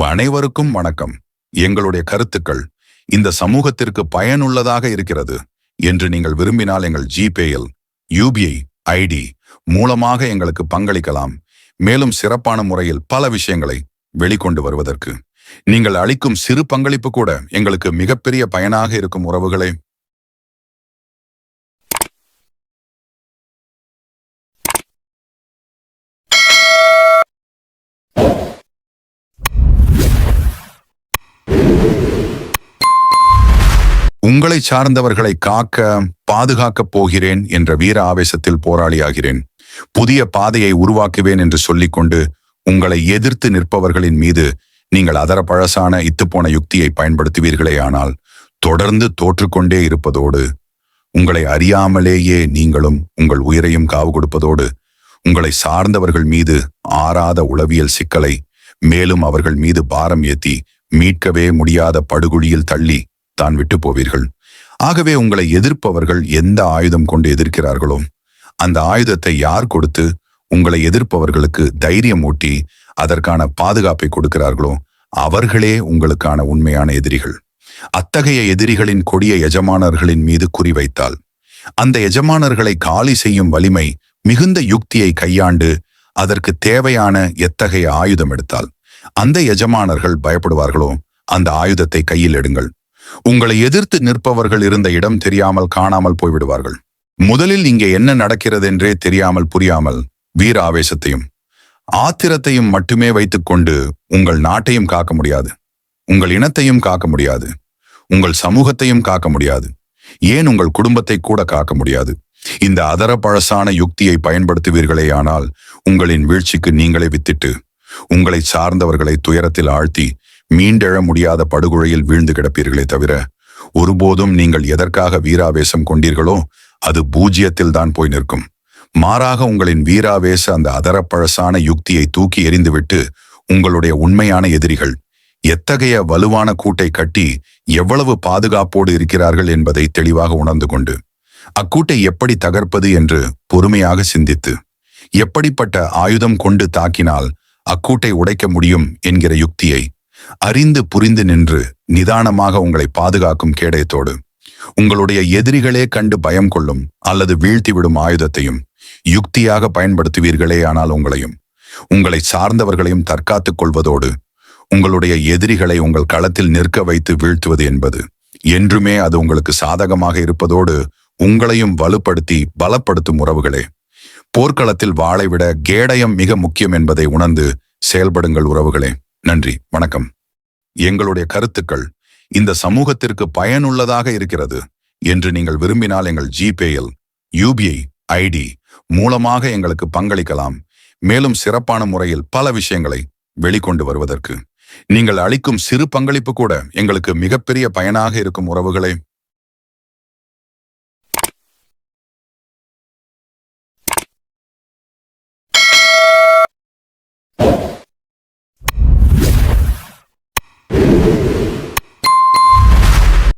அனைவருக்கும் வணக்கம். எங்களுடைய கருத்துக்கள் இந்த சமூகத்திற்கு பயனுள்ளதாக இருக்கிறது என்று நீங்கள் விரும்பினால் எங்கள் ஜிபேயில் யூபிஐ ஐடி மூலமாக எங்களுக்கு பங்களிக்கலாம். மேலும் சிறப்பான முறையில் பல விஷயங்களை வெளிக்கொண்டு வருவதற்கு. நீங்கள் அளிக்கும் சிறு பங்களிப்பு கூட எங்களுக்கு மிகப்பெரிய பயனாக இருக்கும் உறவுகளே உங்களை சார்ந்தவர்களை காக்க பாதுகாக்கப் போகிறேன் என்ற வீர ஆவேசத்தில் போராளியாகிறேன். புதிய பாதையை உருவாக்குவேன் என்று சொல்லிக்கொண்டு உங்களை எதிர்த்து நிற்பவர்களின் மீது நீங்கள் அதர பழசான இத்துப்போன யுக்தியை பயன்படுத்துவீர்களே ஆனால் தொடர்ந்து தோற்றுக்கொண்டே இருப்பதோடு உங்களை அறியாமலேயே நீங்களும் உங்கள் உயிரையும் காவு கொடுப்பதோடு உங்களை சார்ந்தவர்கள் மீது ஆறாத உளவியல் சிக்கலை மேலும் அவர்கள் மீது பாரம் ஏத்தி மீட்கவே முடியாத படுகுழியில் தள்ளி தான் விட்டு போவீர்கள். ஆகவே உங்களை எதிர்ப்பவர்கள் எந்த ஆயுதம் கொண்டு எதிர்க்கிறார்களோ அந்த ஆயுதத்தை யார் கொடுத்து உங்களை எதிர்ப்பவர்களுக்கு தைரியம் ஊட்டி அதற்கான பாதுகாப்பை கொடுக்கிறார்களோ அவர்களே உங்களுக்கான உண்மையான எதிரிகள். அத்தகைய எதிரிகளின் கொடிய எஜமானர்களின் மீது குறிவைத்தால் அந்த எஜமானர்களை காலி செய்யும் வலிமை மிகுந்த யுக்தியை கையாண்டு அதற்கு தேவையான எத்தகைய ஆயுதம் எடுத்தால் அந்த எஜமானர்கள் பயப்படுவார்களோ அந்த ஆயுதத்தை கையில் எடுங்கள். உங்களை எதிர்த்து நிற்பவர்கள் இருந்த இடம் தெரியாமல் காணாமல் போய்விடுவார்கள். முதலில் இங்கே என்ன நடக்கிறது என்றே தெரியாமல் புரியாமல் வீர ஆவேசத்தையும் ஆத்திரத்தையும் மட்டுமே வைத்துக்கொண்டு உங்கள் நாட்டையும் காக்க முடியாது. உங்கள் இனத்தையும் காக்க முடியாது. உங்கள் சமூகத்தையும் காக்க முடியாது. ஏன் உங்கள் குடும்பத்தை கூட காக்க முடியாது? இந்த அதர பழசான யுக்தியை பயன்படுத்துவீர்களேயானால் உங்களின் வீழ்ச்சிக்கு நீங்களே வித்திட்டு உங்களை சார்ந்தவர்களை துயரத்தில் ஆழ்த்தி மீண்டெழ முடியாத படுகொலையில் வீழ்ந்து கிடப்பீர்களே தவிர ஒருபோதும் நீங்கள் எதற்காக வீராவேசம் கொண்டீர்களோ அது பூஜ்ஜியத்தில் தான் போய் நிற்கும். மாறாக உங்களின் வீராவேச அந்த அதரப்பழசான யுக்தியை தூக்கி எறிந்துவிட்டு உங்களுடைய உண்மையான எதிரிகள் எத்தகைய வலுவான கூட்டை கட்டி எவ்வளவு பாதுகாப்போடு இருக்கிறார்கள் என்பதை தெளிவாக உணர்ந்து கொண்டு அக்கூட்டை எப்படி தகர்ப்பது என்று பொறுமையாக சிந்தித்து எப்படிப்பட்ட ஆயுதம் கொண்டு தாக்கினால் அக்கூட்டை உடைக்க முடியும் என்கிற யுக்தியை அறிந்து புரிந்து நின்று நிதானமாக உங்களை பாதுகாக்கும் கேடயத்தோடு உங்களுடைய எதிரிகளே கண்டு பயம் கொள்ளும் அல்லது வீழ்த்திவிடும் ஆயுதத்தையும் யுக்தியாக பயன்படுத்துவீர்களே ஆனால் உங்களையும் உங்களை சார்ந்தவர்களையும் தற்காத்துக் கொள்வதோடு உங்களுடைய எதிரிகளை உங்கள் களத்தில் நிற்க வைத்து வீழ்த்துவது என்பது. என்றுமே அது உங்களுக்கு சாதகமாக இருப்பதோடு உங்களையும் வலுப்படுத்தி பலப்படுத்தும் உறவுகளே. போர்க்களத்தில் வாளை விட கேடயம் மிக முக்கியம் என்பதை உணர்ந்து செயல்படுங்கள் உறவுகளே. நன்றி வணக்கம். எங்களுடைய கருத்துக்கள் இந்த சமூகத்திற்கு பயனுள்ளதாக இருக்கிறது என்று நீங்கள் விரும்பினால் எங்கள் ஜிபேயில் யூபிஐ ஐடி மூலமாக எங்களுக்கு பங்களிக்கலாம். மேலும் சிறப்பான முறையில் பல விஷயங்களை வெளிக்கொண்டு வருவதற்கு. நீங்கள் அளிக்கும் சிறு பங்களிப்பு கூட எங்களுக்கு மிகப்பெரிய பயனாக இருக்கும் உறவுகளே